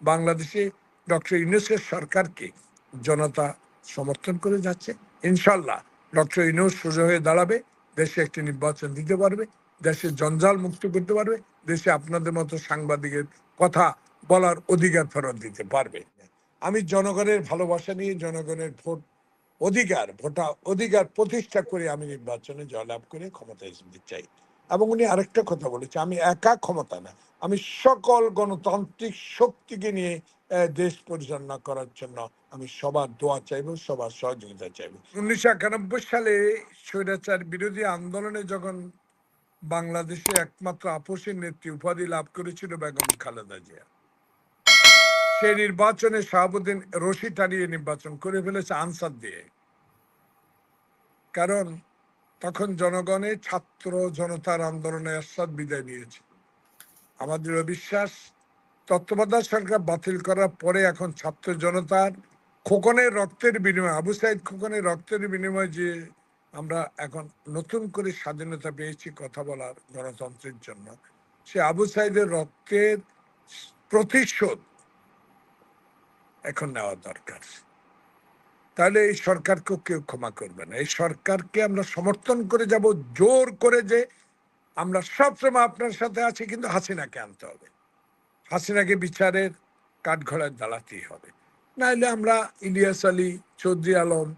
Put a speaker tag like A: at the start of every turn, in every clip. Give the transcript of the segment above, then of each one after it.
A: বাংলাদেশে ডক্টর ইউনুসের সরকারকে জনতা সমর্থন করে যাচ্ছে। ইনশাল্লাহ ডক্টর ইউনুস সোজা হয়ে দাঁড়াবে, দেশে একটি নির্বাচন দিতে পারবে, দেশে জঞ্জাল মুক্ত করতে পারবে, দেশে আপনাদের মতো সাংবাদিকের কথা বলার অধিকার ফেরত দিতে পারবে। আমি জনগণের ভালোবাসা নিয়ে, জনগণের ভোট অধিকার ভোটা অধিকার প্রতিষ্ঠা করে আমি নির্বাচনে জয়লাভ করে ক্ষমতায় যেতে চাই। এবং উনি আরেকটা কথা বলেছে, আমি একা ক্ষমতা না, আমি সকল গণতান্ত্রিক শক্তিকে নিয়ে দেশ পরিচালনা করার জন্য আমি সবার দোয়া চাইব, সবার সহযোগিতা চাইব। উনিশশো একানব্বই সালে স্বৈরাচার বিরোধী আন্দোলনে যখন বাংলাদেশে একমাত্র আপোষের নেত্রী উপাধি লাভ করেছিল বেগম খালেদা জিয়া সেই নির্বাচনে শাহাবুদ্দিন রশি টানিয়ে নির্বাচন করে ফেলেছে আনসার দিয়ে। কারণ তখন জনগণে ছাত্র জনতার আন্দোলনে আশ্বাদ বিদায় নিয়েছে। আমাদের বিশ্বাস তত্ত্বাবধায়ক সরকার বাতিল করার পরে এখন ছাত্র জনতার খোকনের রক্তের বিনিময়, আবু সাইদ খোকনের রক্তের বিনিময়ে যে আমরা এখন নতুন করে স্বাধীনতা পেয়েছি কথা বলার গণতন্ত্রের জন্য, সে আবু সাইদের রক্তের প্রতিশোধ এখন নেওয়া দরকার। তাহলে এই সরকারকেও কেউ ক্ষমা করবে না। এই সরকারকে আমরা সমর্থন করে যাব, জোর করে যে আমরা সবসময় আপনার সাথে আছি, কিন্তু হাসিনাকে আনতে হবে। হাসিনাকে বিচারের কাঠঘোড়ায় দাঁড়াতেই হবে। নাহলে আমরা ইলিয়াস আলী, চৌধুরী আলম,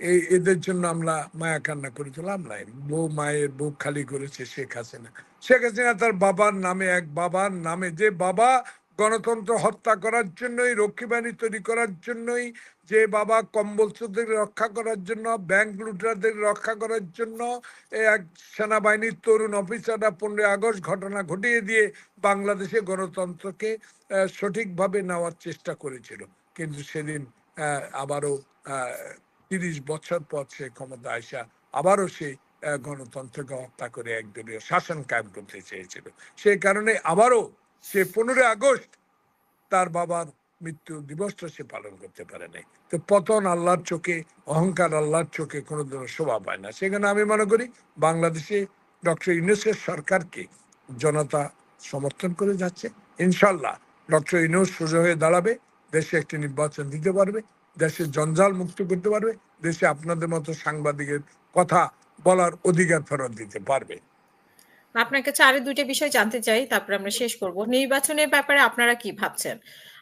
A: এই এদের জন্য আমরা মায়া কান্না করে তুলাম নাই। বউ মায়ের বুক খালি করেছে শেখ হাসিনা। শেখ হাসিনা তার বাবার নামে, এক বাবার নামে যে বাবা গণতন্ত্র হত্যা করার জন্যই রক্ষী বাহিনী তৈরি করার জন্যই যে বাবা কম্বলচোরদের রক্ষা করার জন্য ব্যাংক লুটারদের রক্ষা করার জন্য এক সেনাবাহিনীর তরুণ অফিসাররা পনেরোই আগস্ট ঘটনা ঘটিয়ে দিয়ে বাংলাদেশে গণতন্ত্রকে সঠিকভাবে নেওয়ার চেষ্টা করেছিল। কিন্তু সেদিন আবারও তিরিশ বছর পর সে ক্ষমতা আসা আবারও সে আহ, গণতন্ত্রকে হত্যা করে একদলীয় শাসন কায়েম করতে চেয়েছিল। সেই কারণে আবারও সে পনেরোই আগস্ট তার বাবার মৃত্যু দিবসটা সে পালন করতে পারে নাই। তো পতন আল্লাহর চোখে, অহংকার আল্লাহর চোখে কোনোদিনও শোভা পায় না। সেখানে আমি মনে করি বাংলাদেশে ডক্টর ইউনুসের সরকারকে জনতা সমর্থন করে যাচ্ছে। ইনশাল্লাহ ডক্টর ইউনুস সোজা হয়ে দাঁড়াবে, দেশে একটি নির্বাচন দিতে পারবে, দেশে জঞ্জাল মুক্ত করতে পারবে, দেশে আপনাদের মতো সাংবাদিকের কথা বলার অধিকার ফেরত দিতে পারবে।
B: আপনার কাছে আরও দুইটা বিষয় জানতে চাই তারপরে আমরা শেষ করব। নির্বাচনের ব্যাপারে আপনারা কি ভাবছেন?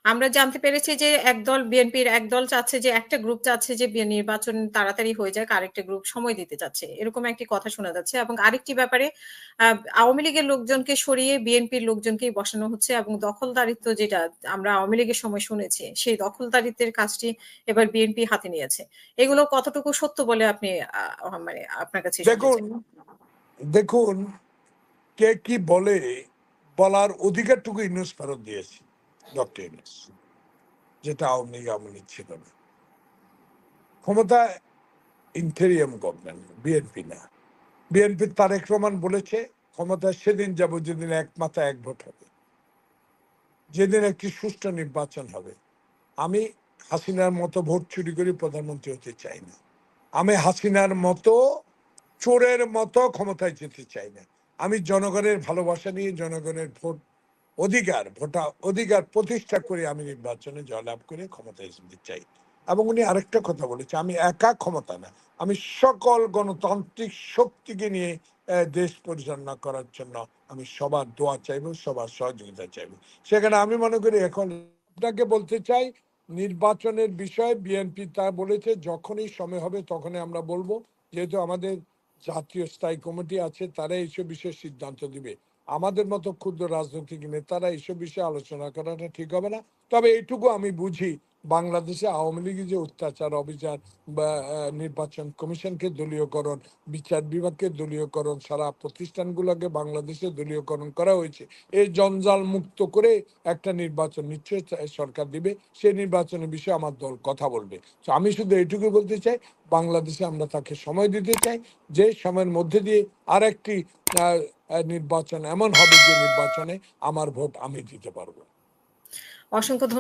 B: আমরা জানতে পেরেছি যে একদল বিএনপির একদল চাচ্ছে যে একটা গ্রুপ চাচ্ছে যে নির্বাচন তাড়াতাড়ি হয়ে যাক আরেকটা গ্রুপ সময় দিতে চাচ্ছে। এরকম একটি কথা শোনা যাচ্ছে এবং আরেকটি ব্যাপারে আহ, আওয়ামী লীগের লোকজনকে সরিয়ে বিএনপির লোকজনকেই বসানো হচ্ছে এবং দখলদারিত্ব যেটা আমরা আওয়ামী লীগের সময় শুনেছি সেই দখলদারিত্বের কাজটি এবার বিএনপি হাতে নিয়েছে। এগুলো কতটুকু সত্য বলে আপনি আহ, মানে আপনার কাছে
A: দেখুন দেখুন কে কি বলে বলার অধিকারটুকু ইউনুস ফেরত দিয়েছে ডক্টর ইউনুস যেটা আওয়ামী লীগ আওয়ামী লীগ ছিল না। ক্ষমতা ইন্টেরিয়াম গভর্নমেন্ট বিএনপি না। বিএনপির তারেক রহমান বলেছে, ক্ষমতা সেদিন যাব, যেদিন এক মাথা এক ভোট হবে। যেদিন একটি সুষ্ঠু নির্বাচন হবে। আমি হাসিনার মতো ভোট চুরি করে প্রধানমন্ত্রী হতে চাই না। আমি হাসিনার মতো, চোরের মতো ক্ষমতায় যেতে চাই না। আমি জনগণের ভালোবাসা নিয়ে জনগণের ভোট অধিকার, ভোটা অধিকার প্রতিষ্ঠা করে আমি নির্বাচনে জয়লাভ করে ক্ষমতায় যেতে চাই। এবং উনি আরেকটা কথা বলেছে, আমি একা ক্ষমতা না, আমি সকল গণতান্ত্রিক শক্তিকে নিয়ে দেশ পরিচালনা করার জন্য আমি সবার দোয়া চাইব, সবার সহযোগিতা চাইব। সেখানে আমি মনে করি এখন আপনাকে বলতে চাই, নির্বাচনের বিষয়ে বিএনপি তা বলেছে, যখনই সময় হবে তখনই আমরা বলব, যেহেতু আমাদের জাতীয় স্থায়ী কমিটি আছে, তারা এইসব বিষয়ে সিদ্ধান্ত দিবে আমাদের মতো ক্ষুদ্র রাজনৈতিক নেতারা এইসব বিষয়ে আলোচনা করাটা ঠিক হবে না। তবে এইটুকু আমি বুঝি বাংলাদেশে আওয়ামী লীগের যে অত্যাচার অবিচার বা নির্বাচন কমিশনকে দলীয়করণ বিচার বিভাগকে দলীয়করণ সারা প্রতিষ্ঠানগুলোকে বাংলাদেশে দলীয়করণ করা হয়েছে। এই জঞ্জাল মুক্ত করে একটা নির্বাচন নিশ্চয়ই চা- সরকার দিবে সেই নির্বাচনের বিষয়ে আমার দল কথা বলবে। তো আমি শুধু এইটুকু বলতে চাই বাংলাদেশে আমরা তাকে সময় দিতে চাই যে সময়ের মধ্যে দিয়ে আহ, আহ, নির্বাচন এমন হবে যে নির্বাচনে আমার ভোট আমি দিতে পারব।
B: অসংখ্য